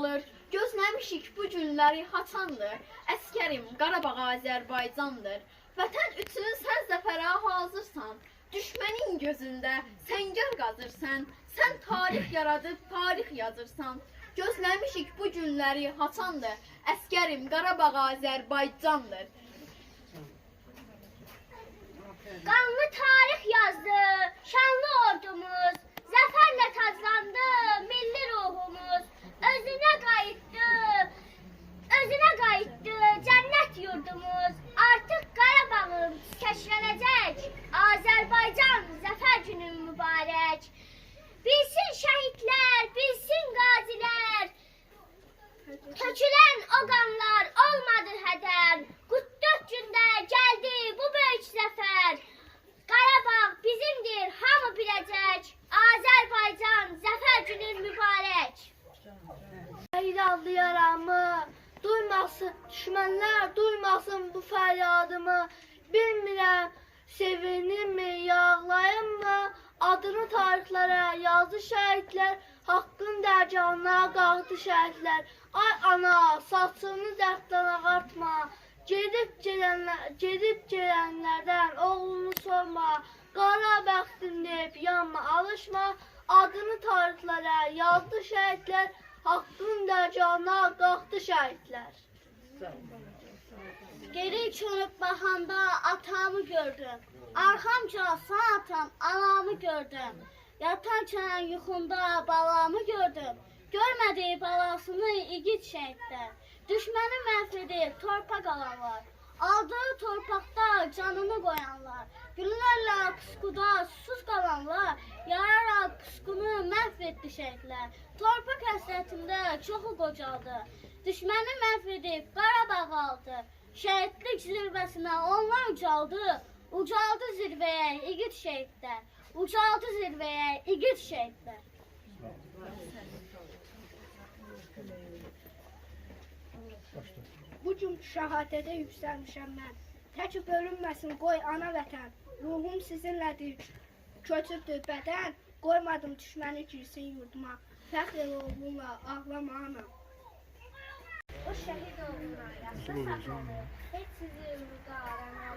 qalır. Gözləmişik bu günləri haçandır. Əskərim Qarabağ Azərbaycandır. Vətən üçün sən zəfərə hazırsan. Düşmənin gözündə səngər qazırsan. Sən tarix yaradıb tarix yazırsan. Gözləmişik bu günləri haçandır. Əskərim Qarabağ Azərbaycandır. Qanlı tarix yazdı şanlı ordumu. Qarabağım kəşflənəcək. Azərbaycan zəfər günün mübarək. Bilsin şəhidlər, bilsin qazilər. Tökülən o qanlar olmadı hədər. 44 gündə gəldi bu böyük zəfər. Qarabağ bizimdir, hamı biləcək. Azərbaycan zəfər günün mübarək. Fəryadı yaramı, duymasın, düşmənlər duymasın bu fəryadımı. Bilmirəm, sevinirmi, yağlayırmı? Adını tarixlərə yazdı şəhidlər, haqqın dərcanına qaldı şəhidlər. Ay ana, saçını dərddən ağartma. Gedib gələnlər, gedib gələnlərdən oğlunu sorma. Qara bəxtim deyib yanma, alışma. Adını tarixlərə yazdı şəhidlər, haqqın dərcanına qalxdı şəhidlər. Geri çönüp baxanda atamı gördüm. Arxamca sağ atam anamı gördüm. Yatarkən yuxumda balamı gördüm. Görmədi balasını igid şəhidlər. Düşməni məhv edib torpaq. Aldığı torpaqda canını qoyanlar. Günlərlə puskuda susuz qalanlar. Yararaq puskunu məhv etdi şəhidlər. Torpaq həsrətində çoxu qocaldı. Düşməni məhv edib Qarabağ aldı. Şəhidlik zirvəsinə onlar ucaldı. Ucaldı zirvəyə igid şəhidlər. Ucaldı zirvəyə igid şəhidlər. Bu gün şəhadətə yüksəlmişəm mən. Tək bölünməsin qoy ana vətən. Ruhum sizinlədir. Köçübdür bədən. Qoymadım düşməni girsin yurduma. Fəxr el oğlumla ağlama ana. O şəhid oğluna yaşlı saxladı. Heç sizi ümrüdə aramalar